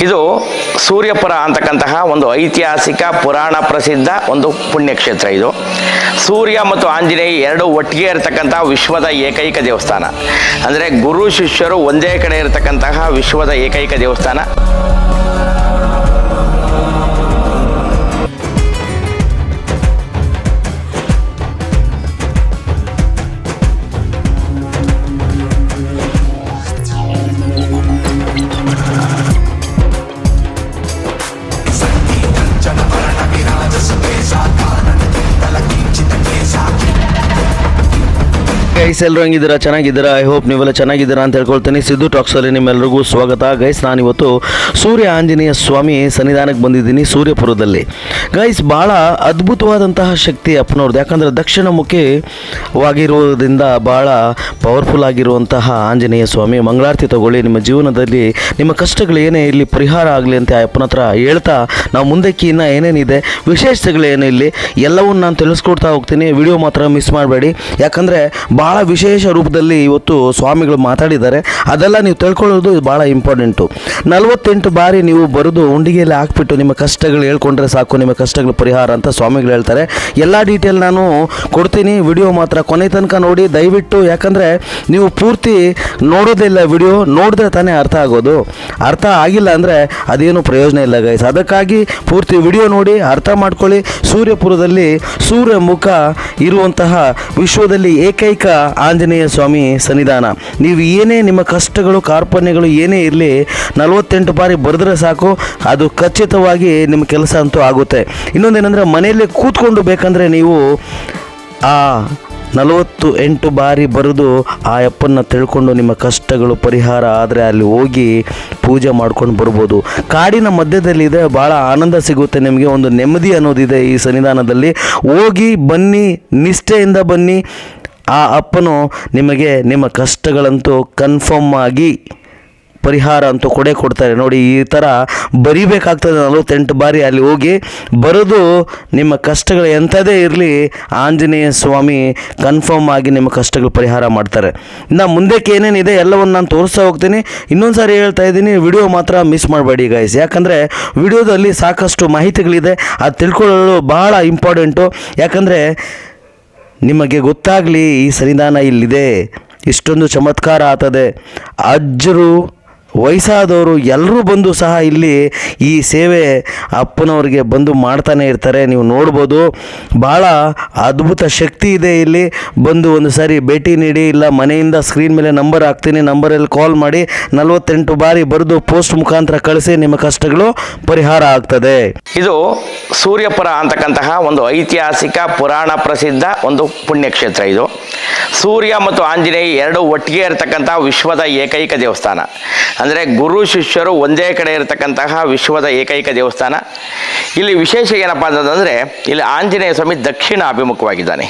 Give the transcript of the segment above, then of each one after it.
ಇದು ಸೂರ್ಯಪುರ ಅಂತಕ್ಕಂತಹ ಒಂದು ಐತಿಹಾಸಿಕ ಪುರಾಣ ಪ್ರಸಿದ್ಧ ಒಂದು ಪುಣ್ಯಕ್ಷೇತ್ರ ಇದು. ಸೂರ್ಯ ಮತ್ತು ಆಂಜನೇಯ ಎರಡು ಒಟ್ಟಿಗೆ ಇರತಕ್ಕಂತಹ ವಿಶ್ವದ ಏಕೈಕ ದೇವಸ್ಥಾನ. ಅಂದರೆ ಗುರು, ಶಿಷ್ಯರು ಒಂದೇ ಕಡೆ ಇರತಕ್ಕಂತಹ ವಿಶ್ವದ ಏಕೈಕ ದೇವಸ್ಥಾನ. ಗೈಸ್ ಎಲ್ಲರೂ ಹೆಂಗಿದ್ದೀರಾ? ಚೆನ್ನಾಗಿದ್ದೀರಾ? ಐ ಹೋಪ್ ನೀವೆಲ್ಲ ಚೆನ್ನಾಗಿದ್ದೀರಾ ಅಂತ ಹೇಳ್ಕೊಳ್ತೀನಿ. ಸಿದ್ದು ಟಾಕ್ಸಲ್ಲಿ ನಿಮ್ಮೆಲ್ಲರಿಗೂ ಸ್ವಾಗತ. ಗೈಸ್ ನಾನು ಇವತ್ತು ಸೂರ್ಯ ಆಂಜನೇಯ ಸ್ವಾಮಿ ಸನ್ನಿಧಾನಕ್ಕೆ ಬಂದಿದ್ದೀನಿ ಸೂರ್ಯಪುರದಲ್ಲಿ. ಗೈಸ್ ಭಾಳ ಅದ್ಭುತವಾದಂತಹ ಶಕ್ತಿ ಅಪ್ಪನವ್ರದ್ದು. ಯಾಕಂದರೆ ದಕ್ಷಿಣಮುಖಿವಾಗಿರುವುದರಿಂದ ಭಾಳ ಪವರ್ಫುಲ್ ಆಗಿರುವಂತಹ ಆಂಜನೇಯ ಸ್ವಾಮಿ. ಮಂಗಳಾರತಿ ತಗೊಳ್ಳಿ. ನಿಮ್ಮ ಜೀವನದಲ್ಲಿ ನಿಮ್ಮ ಕಷ್ಟಗಳು ಏನೇ ಇಲ್ಲಿ ಪರಿಹಾರ ಆಗಲಿ ಅಂತ ಅಪ್ಪನ ಹತ್ರ ಹೇಳ್ತಾ ನಾವು ಮುಂದಕ್ಕೆ ಇನ್ನು ಏನೇನಿದೆ ವಿಶೇಷತೆಗಳೇನು ಇಲ್ಲಿ ಎಲ್ಲವನ್ನು ನಾನು ತಿಳಿಸ್ಕೊಡ್ತಾ ಹೋಗ್ತೀನಿ. ವಿಡಿಯೋ ಮಾತ್ರ ಮಿಸ್ ಮಾಡಬೇಡಿ. ಯಾಕಂದರೆ ಭಾಳ ವಿಶೇಷ ರೂಪದಲ್ಲಿ ಇವತ್ತು ಸ್ವಾಮಿಗಳು ಮಾತಾಡಿದ್ದಾರೆ. ಅದೆಲ್ಲ ನೀವು ತಿಳ್ಕೊಳ್ಳೋದು ಭಾಳ ಇಂಪಾರ್ಟೆಂಟು ನಲವತ್ತೆಂಟು ಬಾರಿ ನೀವು ಬರೆದು ಉಂಡಿಗೆಯಲ್ಲಿ ಹಾಕ್ಬಿಟ್ಟು ನಿಮ್ಮ ಕಷ್ಟಗಳು ಹೇಳ್ಕೊಂಡ್ರೆ ಸಾಕು, ನಿಮ್ಮ ಕಷ್ಟಗಳು ಪರಿಹಾರ ಅಂತ ಸ್ವಾಮಿಗಳು ಹೇಳ್ತಾರೆ. ಎಲ್ಲ ಡೀಟೇಲ್ ನಾನು ಕೊಡ್ತೀನಿ. ವಿಡಿಯೋ ಮಾತ್ರ ಕೊನೆ ತನಕ ನೋಡಿ, ದಯವಿಟ್ಟು ಯಾಕಂದರೆ ನೀವು ಪೂರ್ತಿ ನೋಡೋದಿಲ್ಲ ವಿಡಿಯೋ ನೋಡಿದ್ರೆ ತಾನೇ ಅರ್ಥ ಆಗೋದು. ಅರ್ಥ ಆಗಿಲ್ಲ ಅಂದರೆ ಅದೇನು ಪ್ರಯೋಜನ ಇಲ್ಲ ಗೈಸ್ ಅದಕ್ಕಾಗಿ ಪೂರ್ತಿ ವಿಡಿಯೋ ನೋಡಿ, ಅರ್ಥ ಮಾಡ್ಕೊಳ್ಳಿ. ಸೂರ್ಯಪುರದಲ್ಲಿ ಸೂರ್ಯ ಮುಖ ಇರುವಂತಹ ವಿಶ್ವದಲ್ಲಿ ಏಕೈಕ ಆಂಜನೇಯ ಸ್ವಾಮಿ ಸನ್ನಿಧಾನ. ನೀವು ಏನೇ ನಿಮ್ಮ ಕಷ್ಟಗಳು, ಕಾರ್ಪಣ್ಯಗಳು ಏನೇ ಇರಲಿ, ನಲವತ್ತೆಂಟು ಬಾರಿ ಬರೆದ್ರೆ ಸಾಕು, ಅದು ಖಚಿತವಾಗಿ ನಿಮ್ಮ ಕೆಲಸ ಅಂತೂ ಆಗುತ್ತೆ. ಇನ್ನೊಂದೇನೆಂದರೆ, ಮನೆಯಲ್ಲೇ ಕೂತ್ಕೊಂಡು ಬೇಕಂದರೆ ನೀವು ಆ ನಲವತ್ತು ಎಂಟು ಬಾರಿ ಬರೆದು ಆ ಅಪ್ಪನ್ನ ತಿಳ್ಕೊಂಡು ನಿಮ್ಮ ಕಷ್ಟಗಳು, ಪರಿಹಾರ ಆದರೆ ಅಲ್ಲಿ ಹೋಗಿ ಪೂಜೆ ಮಾಡ್ಕೊಂಡು ಬರ್ಬೋದು. ಕಾಡಿನ ಮಧ್ಯದಲ್ಲಿದೆ ಭಾಳ ಆನಂದ ಸಿಗುತ್ತೆ ನಿಮಗೆ, ಒಂದು ನೆಮ್ಮದಿ ಅನ್ನೋದಿದೆ ಈ ಸನ್ನಿಧಾನದಲ್ಲಿ. ಹೋಗಿ ಬನ್ನಿ, ನಿಷ್ಠೆಯಿಂದ ಬನ್ನಿ ಆ ಅಪ್ಪನು ನಿಮಗೆ ನಿಮ್ಮ ಕಷ್ಟಗಳಂತೂ ಕನ್ಫರ್ಮ್ ಆಗಿ ಪರಿಹಾರ ಅಂತೂ ಕೊಡೇ ಕೊಡ್ತಾರೆ. ನೋಡಿ, ಈ ಥರ ಬರಿಬೇಕಾಗ್ತದೆ ನಲವತ್ತೆಂಟು ಬಾರಿ ಅಲ್ಲಿ ಹೋಗಿ ಬರೆದು ನಿಮ್ಮ ಕಷ್ಟಗಳು ಎಂಥದೇ ಇರಲಿ ಆಂಜನೇಯ ಸ್ವಾಮಿ ಕನ್ಫರ್ಮ್ ಆಗಿ ನಿಮ್ಮ ಕಷ್ಟಗಳು ಪರಿಹಾರ ಮಾಡ್ತಾರೆ. ಇನ್ನು ಮುಂದಕ್ಕೆ ಏನೇನಿದೆ ಎಲ್ಲವನ್ನು ನಾನು ತೋರಿಸ್ತಾ ಹೋಗ್ತೀನಿ. ಇನ್ನೊಂದು ಸಾರಿ ಹೇಳ್ತಾ ಇದ್ದೀನಿ, ವಿಡಿಯೋ ಮಾತ್ರ ಮಿಸ್ ಮಾಡಬೇಡಿ ಗೈಸ್ ಯಾಕಂದರೆ ವಿಡಿಯೋದಲ್ಲಿ ಸಾಕಷ್ಟು ಮಾಹಿತಿಗಳಿದೆ, ಅದು ತಿಳ್ಕೊಳ್ಳಲು ಬಹಳ ಇಂಪಾರ್ಟೆಂಟು ಯಾಕಂದರೆ ನಿಮಗೆ ಗೊತ್ತಾಗಲಿ ಈ ಸನ್ನಿಧಾನ ಇಲ್ಲಿದೆ. ಇಷ್ಟೊಂದು ಚಮತ್ಕಾರ ಆತದೆ. ಅಜ್ಜರು ವಯಸ್ಸಾದವರು ಎಲ್ಲರೂ ಬಂದು ಸಹ ಇಲ್ಲಿ ಈ ಸೇವೆ ಅಪ್ಪನವ್ರಿಗೆ ಬಂದು ಮಾಡ್ತಾನೆ ಇರ್ತಾರೆ. ನೀವು ನೋಡ್ಬೋದು, ಭಾಳ ಅದ್ಭುತ ಶಕ್ತಿ ಇದೆ ಇಲ್ಲಿ. ಬಂದು ಒಂದು ಸಾರಿ ಭೇಟಿ ನೀಡಿ, ಇಲ್ಲ ಮನೆಯಿಂದ ಸ್ಕ್ರೀನ್ ಮೇಲೆ ನಂಬರ್ ಹಾಕ್ತೀನಿ ನಂಬರಲ್ಲಿ ಕಾಲ್ ಮಾಡಿ, ನಲವತ್ತೆಂಟು ಬಾರಿ ಬರೆದು ಪೋಸ್ಟ್ ಮುಖಾಂತರ ಕಳಿಸಿ, ನಿಮ್ಮ ಕಷ್ಟಗಳು ಪರಿಹಾರ ಆಗ್ತದೆ. ಇದು ಸೂರ್ಯಪುರ ಅಂತಕ್ಕಂತಹ ಒಂದು ಐತಿಹಾಸಿಕ ಪುರಾಣ ಪ್ರಸಿದ್ಧ ಒಂದು ಪುಣ್ಯಕ್ಷೇತ್ರ ಇದು. ಸೂರ್ಯ ಮತ್ತು ಆಂಜನೇಯ ಎರಡು ಒಟ್ಟಿಗೆ ಇರತಕ್ಕಂತಹ ವಿಶ್ವದ ಏಕೈಕ ದೇವಸ್ಥಾನ. ಅಂದರೆ ಗುರು ಶಿಷ್ಯರು ಒಂದೇ ಕಡೆ ಇರತಕ್ಕಂತಹ ವಿಶ್ವದ ಏಕೈಕ ದೇವಸ್ಥಾನ. ಇಲ್ಲಿ ವಿಶೇಷ ಏನಪ್ಪ ಅಂತಂದರೆ, ಇಲ್ಲಿ ಆಂಜನೇಯ ಸ್ವಾಮಿ ದಕ್ಷಿಣ ಅಭಿಮುಖವಾಗಿದ್ದಾನೆ.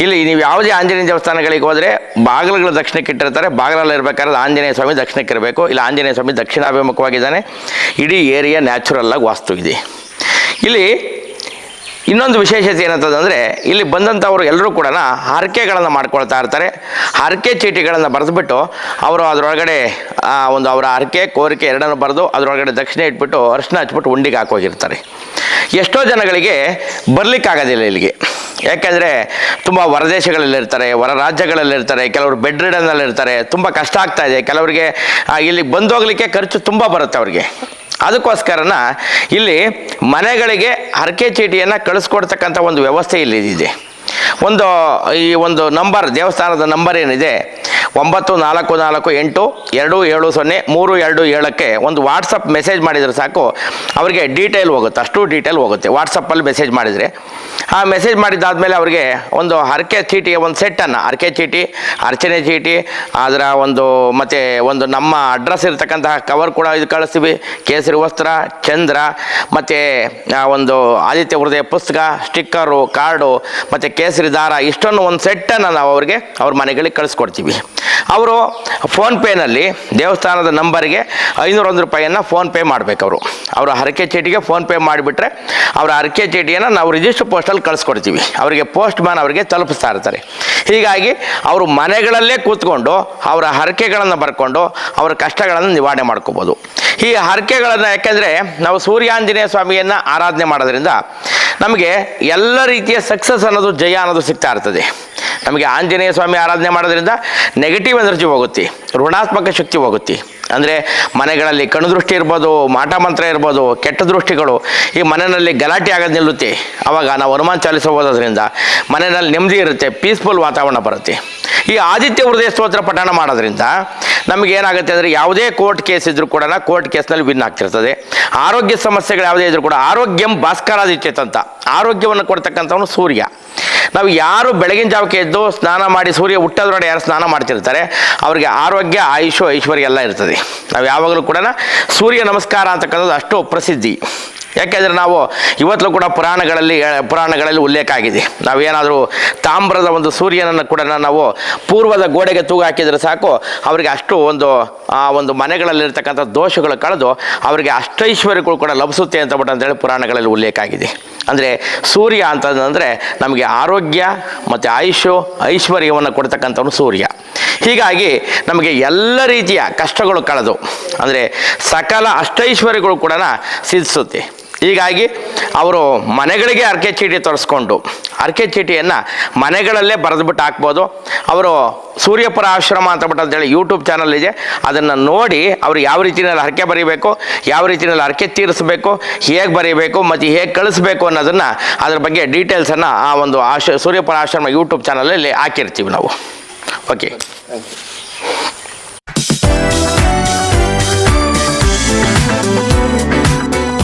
ಇಲ್ಲಿ ನೀವು ಯಾವುದೇ ಆಂಜನೇಯ ದೇವಸ್ಥಾನಗಳಿಗೆ ಹೋದರೆ ಬಾಗಿಲುಗಳು ದಕ್ಷಿಣಕ್ಕೆ ಇಟ್ಟಿರ್ತಾರೆ, ಬಾಗಿಲಲ್ಲಿ ಇರಬೇಕಾದ್ರೆ ಆಂಜನೇಯ ಸ್ವಾಮಿ ದಕ್ಷಿಣಕ್ಕೆ ಇರಬೇಕು. ಇಲ್ಲಿ ಆಂಜನೇಯ ಸ್ವಾಮಿ ದಕ್ಷಿಣಾಭಿಮುಖವಾಗಿದ್ದಾನೆ. ಇಡೀ ಏರಿಯಾ ನ್ಯಾಚುರಲ್ಲಾಗಿ ವಾಸ್ತು ಇದೆ. ಇಲ್ಲಿ ಇನ್ನೊಂದು ವಿಶೇಷತೆ ಏನಂತಂದರೆ ಇಲ್ಲಿ ಬಂದಂಥವರು ಎಲ್ಲರೂ ಕೂಡ ಹರಕೆಗಳನ್ನು ಮಾಡ್ಕೊಳ್ತಾ ಇರ್ತಾರೆ. ಹರಕೆ ಚೀಟಿಗಳನ್ನು ಬರೆದುಬಿಟ್ಟು ಅವರು ಅದರೊಳಗಡೆ ಒಂದು ಅವರ ಹರಕೆ ಕೋರಿಕೆ ಎರಡನ್ನು ಬರೆದು ಅದರೊಳಗಡೆ ದಕ್ಷಿಣ ಇಟ್ಬಿಟ್ಟು ಅರಿಶಿನ ಹಚ್ಬಿಟ್ಟು ಉಂಡಿಗೆ ಹಾಕೋಗಿರ್ತಾರೆ. ಎಷ್ಟೋ ಜನಗಳಿಗೆ ಬರಲಿಕ್ಕಾಗೋದಿಲ್ಲ ಇಲ್ಲಿಗೆ. ಯಾಕೆಂದರೆ ತುಂಬ ಹೊರದೇಶಗಳಲ್ಲಿರ್ತಾರೆ, ಹೊರ ರಾಜ್ಯಗಳಲ್ಲಿರ್ತಾರೆ, ಕೆಲವರು ಬೆಡ್ ರಿಡನ್ನಲ್ಲಿರ್ತಾರೆ ತುಂಬ ಕಷ್ಟ ಆಗ್ತಾ ಇದೆ. ಕೆಲವರಿಗೆ ಇಲ್ಲಿ ಇಲ್ಲಿಗೆ ಹೋಗಲಿಕ್ಕೆ ಖರ್ಚು ತುಂಬ ಬರುತ್ತೆ ಅವ್ರಿಗೆ. ಅದಕ್ಕೋಸ್ಕರನ ಇಲ್ಲಿ ಮನೆಗಳಿಗೆ ಹರಕೆ ಚೀಟಿಯನ್ನು ಕಳಿಸ್ಕೊಡ್ತಕ್ಕಂಥ ಒಂದು ವ್ಯವಸ್ಥೆ ಇಲ್ಲಿದೆ. ಒಂದು, ಈ ಒಂದು ನಂಬರ್, ದೇವಸ್ಥಾನದ ನಂಬರ್ ಏನಿದೆ? ಒಂಬತ್ತು, ನಾಲ್ಕು ನಾಲ್ಕು, ಎಂಟು, ಎರಡು, ಏಳು, ಸೊನ್ನೆ, ಮೂರು, ಎರಡು, ಏಳಕ್ಕೆ ಒಂದು ವಾಟ್ಸಪ್ ಮೆಸೇಜ್ ಮಾಡಿದರೆ ಸಾಕು. ಅವರಿಗೆ ಡೀಟೇಲ್ ಹೋಗುತ್ತೆ, ಅಷ್ಟು ಡೀಟೇಲ್ ಹೋಗುತ್ತೆ. ವಾಟ್ಸಪ್ಪಲ್ಲಿ ಮೆಸೇಜ್ ಮಾಡಿದರೆ. ಆ ಮೆಸೇಜ್ ಮಾಡಿದ್ದಾದಮೇಲೆ ಅವರಿಗೆ ಒಂದು ಹರಕೆ ಚೀಟಿಗೆ ಒಂದು ಸೆಟ್ಟನ್ನು ಹರಕೆ ಚೀಟಿ, ಅರ್ಚನೆ ಚೀಟಿ, ಅದರ ಒಂದು ಮತ್ತು ಒಂದು ನಮ್ಮ ಅಡ್ರೆಸ್ ಇರತಕ್ಕಂತಹ ಕವರ್ ಕೂಡ ಇದು ಕಳಿಸ್ತೀವಿ. ಕೇಸರಿ ವಸ್ತ್ರ, ಚಂದ್ರ, ಮತ್ತು ಒಂದು ಆದಿತ್ಯ ಹೃದಯ ಪುಸ್ತಕ ಸ್ಟಿಕ್ಕರು ಕಾರ್ಡು ಮತ್ತು ಕೇಸರಿ ದಾರ ಇಷ್ಟೊಂದು ಒಂದು ಸೆಟ್ಟನ್ನು ನಾವು ಅವ್ರಿಗೆ, ಅವ್ರ ಮನೆಗಳಿಗೆ ಕಳಿಸ್ಕೊಡ್ತೀವಿ. ಅವರು ಫೋನ್ಪೇನಲ್ಲಿ ದೇವಸ್ಥಾನದ ನಂಬರಿಗೆ ಐನೂರೊಂದು ರೂಪಾಯಿಯನ್ನು ಫೋನ್ಪೇ ಮಾಡಬೇಕು ಅವರು ಅವರ ಹರಕೆ ಚೀಟಿಗೆ ಫೋನ್ಪೇ ಮಾಡಿಬಿಟ್ರೆ ಅವರ ಹರಕೆ ಚೀಟಿಯನ್ನು ನಾವು ರಿಜಿಸ್ಟರ್ ಪೋಸ್ಟಲ್ಲಿ ಕಳಿಸ್ಕೊಡ್ತೀವಿ. ಅವರಿಗೆ ಪೋಸ್ಟ್ ಮ್ಯಾನ್ ಅವರಿಗೆ ತಲುಪಿಸ್ತಾ ಇರ್ತಾರೆ. ಹೀಗಾಗಿ ಅವರು ಮನೆಗಳಲ್ಲೇ ಕೂತ್ಕೊಂಡು ಅವರ ಹರಕೆಗಳನ್ನು ಬರ್ಕೊಂಡು ಅವರ ಕಷ್ಟಗಳನ್ನು ನಿವಾರಣೆ ಮಾಡ್ಕೋಬೋದು. ಈ ಹರಕೆಗಳನ್ನು ಯಾಕೆಂದರೆ ನಾವು ಸೂರ್ಯಾಂಜನೇಯ ಸ್ವಾಮಿಯನ್ನು ಆರಾಧನೆ ಮಾಡೋದ್ರಿಂದ ನಮಗೆ ಎಲ್ಲ ರೀತಿಯ ಸಕ್ಸಸ್ ಅನ್ನೋದು ಜಯ ಅನ್ನೋದು ಸಿಗ್ತಾ ಇರ್ತದೆ. ನಮಗೆ ಆಂಜನೇಯ ಸ್ವಾಮಿ ಆರಾಧನೆ ಮಾಡೋದ್ರಿಂದ ನೆಗೆಟಿವ್ ಎನರ್ಜಿ ಹೋಗುತ್ತೆ, ಋಣಾತ್ಮಕ ಶಕ್ತಿ ಹೋಗುತ್ತೆ. ಅಂದರೆ ಮನೆಗಳಲ್ಲಿ ಕಣುದೃಷ್ಟಿ ಇರ್ಬೋದು, ಮಾಟ ಮಂತ್ರ ಇರ್ಬೋದು, ಕೆಟ್ಟ ದೃಷ್ಟಿಗಳು ಈ ಮನೆಯಲ್ಲಿ ಗಲಾಟೆ ಆಗೋದು ನಿಲ್ಲುತ್ತೆ. ಆವಾಗ ನಾವು ಹನುಮಾನ್ ಚಾಲಿಸ ಮನೆಯಲ್ಲಿ ನೆಮ್ಮದಿ ಇರುತ್ತೆ ಪೀಸ್ಫುಲ್ ವಾತಾವರಣ ಬರುತ್ತೆ. ಈ ಆದಿತ್ಯ ಹೃದಯ ಸ್ತೋತ್ರ ಪಠಣ ಮಾಡೋದ್ರಿಂದ ನಮಗೆ ಏನಾಗುತ್ತೆ ಅಂದರೆ ಯಾವುದೇ ಕೋರ್ಟ್ ಕೇಸ್ ಇದ್ದರೂ ಕೂಡ ಕೋರ್ಟ್ ಕೇಸ್ನಲ್ಲಿ ವಿನ್ ಆಗ್ತಿರ್ತದೆ. ಆರೋಗ್ಯ ಸಮಸ್ಯೆಗಳು ಯಾವುದೇ ಇದ್ರೂ ಕೂಡ ಆರೋಗ್ಯಂ ಭಾಸ್ಕರಾದಿತ್ಯ ಅಂತ ಆರೋಗ್ಯವನ್ನು ಕೊಡ್ತಕ್ಕಂಥವನು ಸೂರ್ಯ. ನಾವು ಯಾರು ಬೆಳಗಿನ ಜಾವಕ್ಕೆ ಎದ್ದು ಸ್ನಾನ ಮಾಡಿ ಸೂರ್ಯ ಹುಟ್ಟೋದ್ರೊಡೆ ಯಾರು ಸ್ನಾನ ಮಾಡ್ತಿರ್ತಾರೆ, ಅವರಿಗೆ ಆರೋಗ್ಯ ಆಯುಷು ಐಶ್ವರ್ಯ ಎಲ್ಲ ಇರ್ತದೆ. ನಾವು ಯಾವಾಗಲೂ ಕೂಡ ಸೂರ್ಯ ನಮಸ್ಕಾರ ಅಂತಕ್ಕಂಥದ್ದು ಅಷ್ಟು ಪ್ರಸಿದ್ಧಿ. ಯಾಕೆಂದರೆ ನಾವು ಇವತ್ತಲೂ ಕೂಡ ಪುರಾಣಗಳಲ್ಲಿ ಪುರಾಣಗಳಲ್ಲಿ ಉಲ್ಲೇಖ ಆಗಿದೆ. ನಾವೇನಾದರೂ ತಾಮ್ರದ ಒಂದು ಸೂರ್ಯನನ್ನು ಕೂಡ ನಾವು ಪೂರ್ವದ ಗೋಡೆಗೆ ತೂಗು ಹಾಕಿದರೆ ಸಾಕು, ಅವರಿಗೆ ಅಷ್ಟು ಒಂದು, ಆ ಒಂದು ಮನೆಗಳಲ್ಲಿರ್ತಕ್ಕಂಥ ದೋಷಗಳು ಕಳೆದು ಅವರಿಗೆ ಅಷ್ಟೈಶ್ವರ್ಯಗಳು ಕೂಡ ಲಭಿಸುತ್ತೆ ಅಂತ ಅಂತೇಳಿ ಪುರಾಣಗಳಲ್ಲಿ ಉಲ್ಲೇಖ ಆಗಿದೆ. ಅಂದರೆ ಸೂರ್ಯ ಅಂತಂದರೆ ನಮಗೆ ಆರೋಗ್ಯ ಮತ್ತು ಆಯುಷು ಐಶ್ವರ್ಯವನ್ನು ಕೊಡ್ತಕ್ಕಂಥವನು ಸೂರ್ಯ. ಹೀಗಾಗಿ ನಮಗೆ ಎಲ್ಲ ರೀತಿಯ ಕಷ್ಟಗಳು ಕಳೆದು, ಅಂದರೆ ಸಕಲ ಅಷ್ಟೈಶ್ವರ್ಯಗಳು ಕೂಡ ಸಿದ್ಧಿಸುತ್ತೆ. ಹೀಗಾಗಿ ಅವರು ಮನೆಗಳಿಗೆ ಅರ್ಕೆ ಚೀಟಿ ತರಿಸ್ಕೊಂಡು ಅರ್ಕೆ ಚೀಟಿಯನ್ನು ಮನೆಗಳಲ್ಲೇ ಬರೆದುಬಿಟ್ಟು ಹಾಕ್ಬೋದು. ಅವರು ಸೂರ್ಯಪುರ ಆಶ್ರಮ ಅಂತ ಬಿಟ್ಟು ಅಂತೇಳಿ ಯೂಟ್ಯೂಬ್ ಚಾನಲ್ ಇದೆ. ಅದನ್ನು ನೋಡಿ ಅವರು ಯಾವ ರೀತಿಯಲ್ಲಿ ಹರಕೆ ಬರೀಬೇಕು, ಯಾವ ರೀತಿಯಲ್ಲಿ ಹರಕೆ ತೀರಿಸಬೇಕು, ಹೇಗೆ ಬರೀಬೇಕು ಮತ್ತು ಹೇಗೆ ಕಳಿಸ್ಬೇಕು ಅನ್ನೋದನ್ನು ಅದ್ರ ಬಗ್ಗೆ ಡೀಟೇಲ್ಸನ್ನು ಆ ಒಂದು ಆಶ ಸೂರ್ಯಪುರ ಆಶ್ರಮ ಯೂಟ್ಯೂಬ್ ಚಾನಲಲ್ಲಿ ಹಾಕಿರ್ತೀವಿ ನಾವು. ಓಕೆ